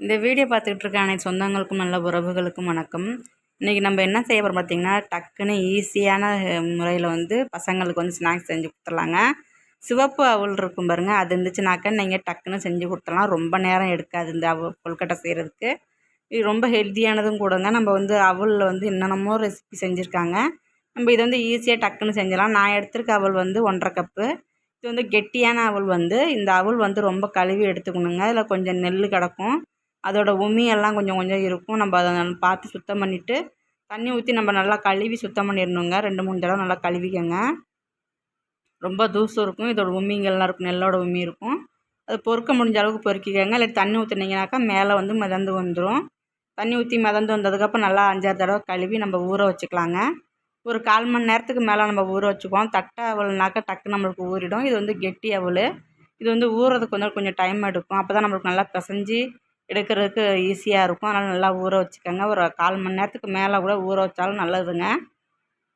இந்த வீடியோ பார்த்துக்கிட்டு இருக்க அனைத்து சொந்தங்களுக்கும் நல்ல உறவுகளுக்கும் வணக்கம். இன்றைக்கி நம்ம என்ன செய்ய போகிறோம் பார்த்திங்கன்னா டக்குன்னு ஈஸியான முறையில் வந்து பசங்களுக்கு வந்து ஸ்நாக்ஸ் செஞ்சு கொடுத்துடலாங்க. சிவப்பு அவள் இருக்கும் பாருங்கள் அது இருந்துச்சுனாக்கா நீங்கள் டக்குன்னு செஞ்சு கொடுத்துடலாம். ரொம்ப நேரம் எடுக்காது இந்த அவள் கொல்கட்டை செய்கிறதுக்கு இது ரொம்ப ஹெல்த்தியானதும் கூடங்க. நம்ம வந்து அவளில் வந்து என்னென்னமோ ரெசிபி செஞ்சுருக்காங்க. நம்ம இது வந்து ஈஸியாக டக்குன்னு செஞ்சிடலாம் நான் எடுத்திருக்க அவள் வந்து ஒன்றரை கப்பு. இது வந்து கெட்டியான அவள் வந்து இந்த அவள் வந்து ரொம்ப கழுவி எடுத்துக்கணுங்க. அதில் கொஞ்சம் நெல் கிடக்கும். அதோட உமியெல்லாம் கொஞ்சம் கொஞ்சம் இருக்கும். நம்ம அதை பார்த்து சுத்தம் பண்ணிவிட்டு தண்ணி ஊற்றி நம்ம நல்லா கழுவி சுத்தம் பண்ணிடணுங்க. ரெண்டு மூணு தடவை நல்லா கழுவிக்கங்க. ரொம்ப தூசம் இருக்கும். இதோட உமிங்கள்லாம் இருக்கும். நெல்லோட உமி இருக்கும். அது பொறுக்க முடிஞ்ச அளவுக்கு பொறுக்கிக்கங்க. இல்லை தண்ணி ஊற்றுனீங்கனாக்கா மேலே வந்து மிதந்து வந்துடும் தண்ணி ஊற்றி மிதந்து வந்ததுக்கப்புறம் நல்லா அஞ்சாறு தடவை கழுவி நம்ம ஊற வச்சுக்கலாங்க. ஒரு கால் மணி நேரத்துக்கு மேலே நம்ம ஊற வச்சுக்குவோம். தட்டை அவள்னாக்கா டக்கு நம்மளுக்கு ஊறிடும். இது வந்து கெட்டி அவள். இது வந்து ஊறுறதுக்கு வந்து கொஞ்சம் டைம் எடுக்கும். அப்போ தான் நம்மளுக்கு நல்லா பிசைஞ்சு எடுக்கிறதுக்கு ஈஸியாக இருக்கும். அதனால் நல்லா ஊற வச்சுக்கோங்க. ஒரு கால் மணி நேரத்துக்கு மேலே கூட ஊற வச்சாலும் நல்லதுங்க.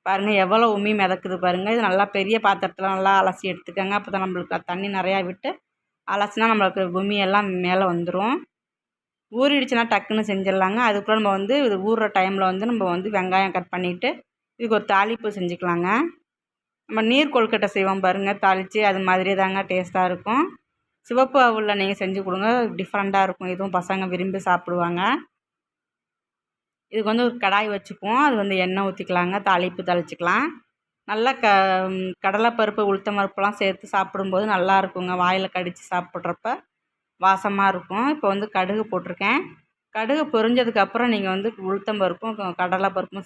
பாருங்கள் எவ்வளோ உமி மிதக்குது பாருங்கள் இது நல்லா பெரிய பாத்திரத்தில் நல்லா அலசி எடுத்துக்கோங்க. அப்போ தான் நம்மளுக்கு தண்ணி நிறையா விட்டு அலசினா நம்மளுக்கு உமியெல்லாம் மேலே வந்துடும் ஊறிடுச்சுன்னா டக்குன்னு செஞ்சிடலாங்க. அதுக்குள்ளே நம்ம வந்து இது ஊறுற டைமில் வந்து நம்ம வந்து வெங்காயம் கட் பண்ணிவிட்டு இதுக்கு ஒரு தாளிப்பு செஞ்சுக்கலாங்க. நம்ம நீர் கொழுக்கட்டை செய்வோம் பாருங்கள் தாளித்து அது மாதிரி தாங்க டேஸ்ட்டாக இருக்கும். சிவப்பு அவுளில் நீங்கள் செஞ்சு கொடுங்க. டிஃப்ரெண்ட்டாக இருக்கும். இதுவும் பசங்க விரும்பி சாப்பிடுவாங்க. இதுக்கு வந்து ஒரு கடாய் வச்சுக்குவோம் அது வந்து எண்ணெய் ஊற்றிக்கலாங்க தாளிப்பு தாளிச்சிக்கலாம். நல்லா க கடலைப்பருப்பு உளுத்தம் பருப்புலாம் சேர்த்து சாப்பிடும்போது நல்லா இருக்குங்க. வாயில் கடித்து சாப்பிட்றப்ப வாசமாக இருக்கும். இப்போ வந்து கடுகு போட்டிருக்கேன். கடுகு பொரிஞ்சதுக்கப்புறம் நீங்கள் வந்து உளுத்தம் பருப்பும்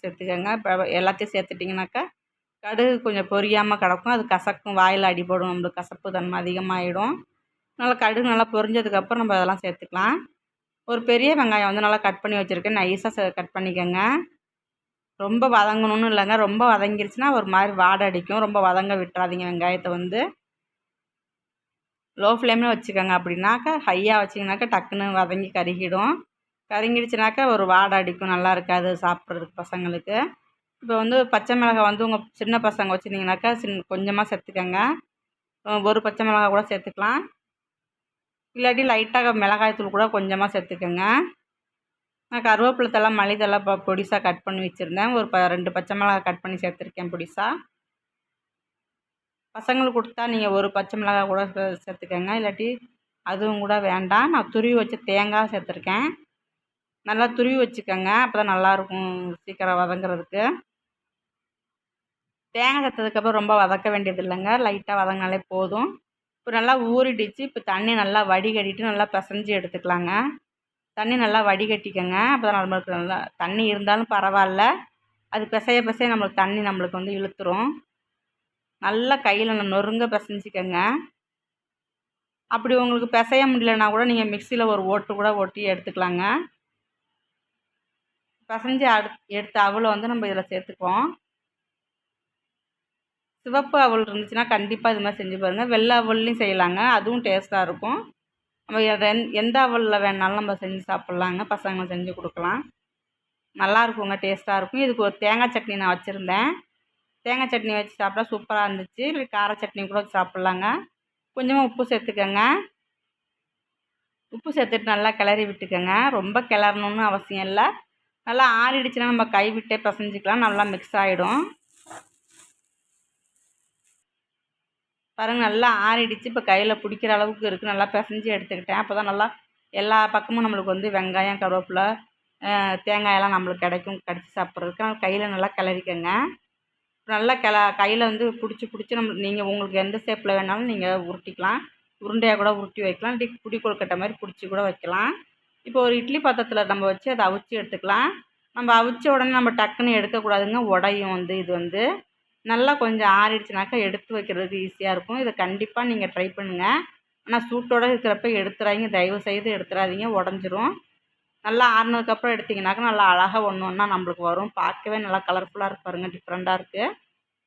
சேர்த்துக்கோங்க. இப்போ எல்லாத்தையும் சேர்த்துட்டிங்கனாக்கா கடுகு கொஞ்சம் பொரியாமல் கிடக்கும். அது கசக்கும். வாயில் அடிபடும். நம்மளுக்கு கசப்பு தன்மை அதிகமாகிடும் நல்லா கடுகு நல்லா பொரிஞ்சதுக்கப்புறம் நம்ம அதெல்லாம் சேர்த்துக்கலாம். ஒரு பெரிய வெங்காயம் வந்து நல்லா கட் பண்ணி வச்சுருக்கேன். நைஸாக கட் பண்ணிக்கோங்க. ரொம்ப வதங்கணும்னு இல்லைங்க. ரொம்ப வதங்கிருச்சுன்னா ஒரு மாதிரி வாடை அடிக்கும். ரொம்ப வதங்க விட்டுறாதீங்க வெங்காயத்தை வந்து. லோ ஃப்ளேமில் வச்சுக்கோங்க. அப்படின்னாக்கா ஹையாக வச்சிங்கனாக்கா டக்குன்னு வதங்கி கருகிடும். கருங்கிடுச்சுனாக்கா ஒரு வாடை அடிக்கும். நல்லா இருக்காது சாப்பிட்றதுக்கு பசங்களுக்கு. இப்போ வந்து பச்சை மிளகாய் வந்து உங்கள் சின்ன பசங்க வச்சுருந்தீங்கனாக்கா சின் கொஞ்சமாக சேர்த்துக்கோங்க. ஒரு பச்சை மிளகாய் கூட சேர்த்துக்கலாம். இல்லாட்டி லைட்டாக மிளகாய்த்தூள் கூட கொஞ்சமாக சேர்த்துக்கோங்க. நான் கருவேப்பிலை தலை மல்லித்தலை இப்போ பொடிசாக கட் பண்ணி வச்சுருந்தேன். ஒரு ப ரெண்டு பச்சை மிளகாய் கட் பண்ணி சேர்த்துருக்கேன் பொடிசாக பசங்களுக்கு கொடுத்தா நீங்கள் ஒரு பச்சை மிளகாய் கூட சேர்த்துக்கோங்க. இல்லாட்டி அதுவும் கூட வேண்டாம். நான் துருவி வச்ச தேங்காய் சேர்த்துருக்கேன். நல்லா துருவி வச்சுக்கோங்க. அப்போ தான் நல்லாயிருக்கும் சீக்கிரம் வதங்குறதுக்கு. தேங்காய் சேர்த்ததுக்கப்புறம் ரொம்ப வதக்க வேண்டியது இல்லைங்க லைட்டாக வதங்கினாலே போதும். இப்போ நல்லா ஊறிடுச்சு. இப்போ தண்ணி நல்லா வடிகட்டிட்டு நல்லா பிசைஞ்சு எடுத்துக்கலாங்க. தண்ணி நல்லா வடிகட்டிக்கங்க. அப்போ தான் நம்மளுக்கு நல்லா தண்ணி இருந்தாலும் பரவாயில்ல. அது பிசைய பிசைய நம்மளுக்கு தண்ணி நம்மளுக்கு வந்து இழுத்துரும். நல்லா கையில் நொறுங்க பிசைஞ்சிக்கோங்க. அப்படி உங்களுக்கு பிசைய முடியலன்னா கூட நீங்கள் மிக்சியில் ஒரு ஓட்டு கூட ஒட்டி எடுத்துக்கலாங்க. பிசைஞ்சு அடு எடுத்த அவளை வந்து நம்ம இதில் சேர்த்துக்குவோம். சிவப்பு அவல் இருந்துச்சுன்னா கண்டிப்பாக இது மாதிரி செஞ்சு பாருங்கள் வெள்ளை அவல்லையும் செய்யலாங்க. அதுவும் டேஸ்ட்டாக இருக்கும். நம்ம எந்த அவலில் வேணாலும் நம்ம செஞ்சு சாப்பிட்லாங்க. பசங்களை செஞ்சு கொடுக்கலாம். நல்லா இருக்குங்க டேஸ்ட்டாக இருக்கும். இதுக்கு ஒரு தேங்காய் சட்னி நான் வச்சுருந்தேன். தேங்காய் சட்னி வச்சு சாப்பிட்டா சூப்பராக இருந்துச்சு. இல்லை கார சட்னி கூட வச்சு சாப்பிட்லாங்க. கொஞ்சமாக உப்பு சேர்த்துக்கோங்க. உப்பு சேர்த்துட்டு நல்லா கிளறி விட்டுக்கோங்க. ரொம்ப கிளறணுன்னு அவசியம் இல்லை. நல்லா ஆறிடுச்சுன்னா நம்ம கை விட்டே பசைஞ்சிக்கலாம். நல்லா மிக்ஸ் ஆகிடும் பாருங்கள் நல்லா ஆறிடுச்சு. இப்போ கையில் பிடிக்கிற அளவுக்கு இருக்குது நல்லா பிசைஞ்சு எடுத்துக்கிட்டேன். அப்போ தான் நல்லா எல்லா பக்கமும் நம்மளுக்கு வந்து வெங்காயம் கருவேப்பிலை தேங்காயெல்லாம் நம்மளுக்கு கிடைக்கும். கடிச்சு சாப்பிட்றதுக்கு. கையில் நல்லா கிளறிக்கங்க. நல்லா கிள கையில் வந்து பிடிச்சி பிடிச்சி நம்ம நீங்கள் உங்களுக்கு எந்த ஷேப்பில் வேணாலும் நீங்கள் உருட்டிக்கலாம். உருண்டையாக கூட உருட்டி வைக்கலாம். இல்லாட்டி புடி கொழுக்கட்டை மாதிரி பிடிச்சி கூட வைக்கலாம். இப்போ ஒரு இட்லி பாத்திரத்தில் நம்ம வச்சு அதை அவிச்சு எடுத்துக்கலாம். நம்ம அவிச்ச உடனே நம்ம டக்குன்னு எடுக்கக்கூடாதுங்க. உடையும் வந்து இது வந்து. நல்லா கொஞ்சம் ஆறிடுச்சுனாக்கா எடுத்து வைக்கிறதுக்கு ஈஸியாக இருக்கும். இதை கண்டிப்பாக நீங்கள் ட்ரை பண்ணுங்கள் ஆனால் சூட்டோடு இருக்கிறப்ப எடுத்துடாதீங்க தயவு செய்து எடுத்துடாதீங்க உடஞ்சிரும். நல்லா ஆறுனதுக்கப்புறம் எடுத்திங்கனாக்கா நல்லா அழகாக ஒன்று ஒன்றா நம்மளுக்கு வரும். பார்க்கவே நல்லா கலர்ஃபுல்லாக இருக்கு பாருங்கள் டிஃப்ரெண்ட்டாக இருக்குது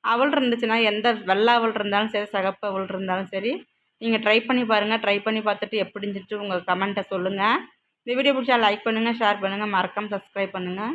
அவள் இருந்துச்சுன்னா எந்த வெள்ளை அவள் இருந்தாலும் சரி சகப்பு அவள் இருந்தாலும் சரி நீங்கள் ட்ரை பண்ணி பாருங்கள் ட்ரை பண்ணி பார்த்துட்டு எப்படிஞ்சிட்டு உங்கள் கமெண்ட்டை சொல்லுங்கள் இந்த வீடியோ பிடிச்சா லைக் பண்ணுங்கள் ஷேர் பண்ணுங்கள் மறக்காமல் சப்ஸ்கிரைப் பண்ணுங்கள்